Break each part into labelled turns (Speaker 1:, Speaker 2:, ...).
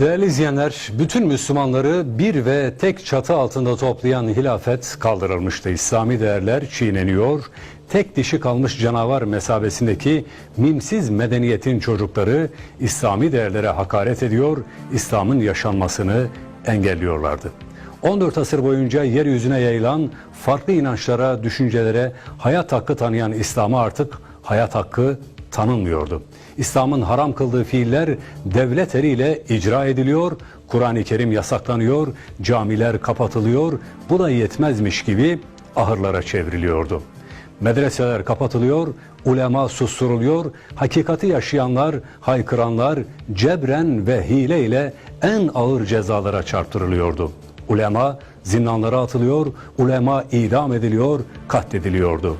Speaker 1: Değerli izleyenler, bütün Müslümanları bir ve tek çatı altında toplayan hilafet kaldırılmıştı. İslami değerler çiğneniyor, tek dişi kalmış canavar mesabesindeki mimsiz medeniyetin çocukları İslami değerlere hakaret ediyor, İslam'ın yaşanmasını engelliyorlardı. 14 asır boyunca yeryüzüne yayılan farklı inançlara, düşüncelere hayat hakkı tanıyan İslam'a artık hayat hakkı tanınmıyordu. İslam'ın haram kıldığı fiiller devlet eliyle icra ediliyor, Kur'an-ı Kerim yasaklanıyor, camiler kapatılıyor, bu da yetmezmiş gibi ahırlara çevriliyordu. Medreseler kapatılıyor, ulema susturuluyor, hakikati yaşayanlar, haykıranlar cebren ve hile ile en ağır cezalara çarptırılıyordu. Ulema zindanlara atılıyor, ulema idam ediliyor, katlediliyordu.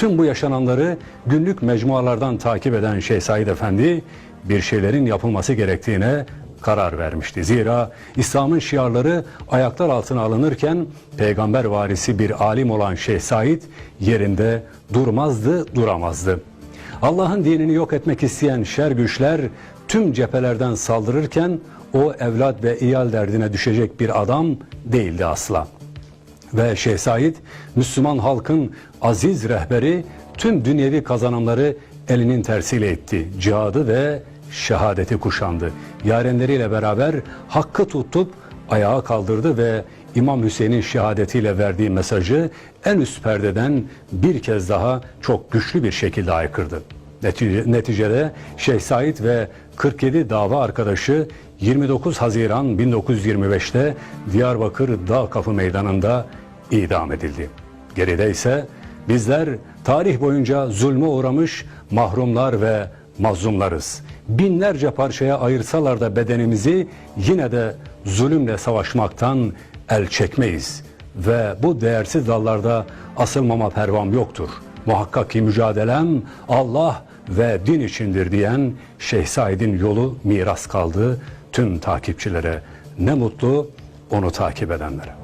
Speaker 1: Tüm bu yaşananları günlük mecmualardan takip eden Şeyh Said Efendi bir şeylerin yapılması gerektiğine karar vermişti. Zira İslam'ın şiarları ayaklar altına alınırken peygamber varisi bir alim olan Şeyh Said yerinde durmazdı, duramazdı. Allah'ın dinini yok etmek isteyen şer güçler tüm cephelerden saldırırken o evlat ve iyal derdine düşecek bir adam değildi asla ve Şeyh Said Müslüman halkın aziz rehberi tüm dünyevi kazanımları elinin tersiyle etti. Cihadı ve şehadeti kuşandı. Yarenleriyle beraber hakkı tutup ayağa kaldırdı ve İmam Hüseyin'in şehadetiyle verdiği mesajı en üst perdeden bir kez daha çok güçlü bir şekilde aykırdı. Netice- Neticede Şeyh Said ve 47 dava arkadaşı 29 Haziran 1925'te Diyarbakır Dağ Kapı Meydanı'nda idam edildi. Geride ise bizler tarih boyunca zulme uğramış mahrumlar ve mazlumlarız. Binlerce parçaya ayırsalar da bedenimizi yine de zulümle savaşmaktan el çekmeyiz. Ve bu değersiz dallarda asılmama pervam yoktur. Muhakkak ki mücadelem Allah ve din içindir diyen Şeyh Said'in yolu miras kaldı tüm takipçilere. Ne mutlu onu takip edenlere.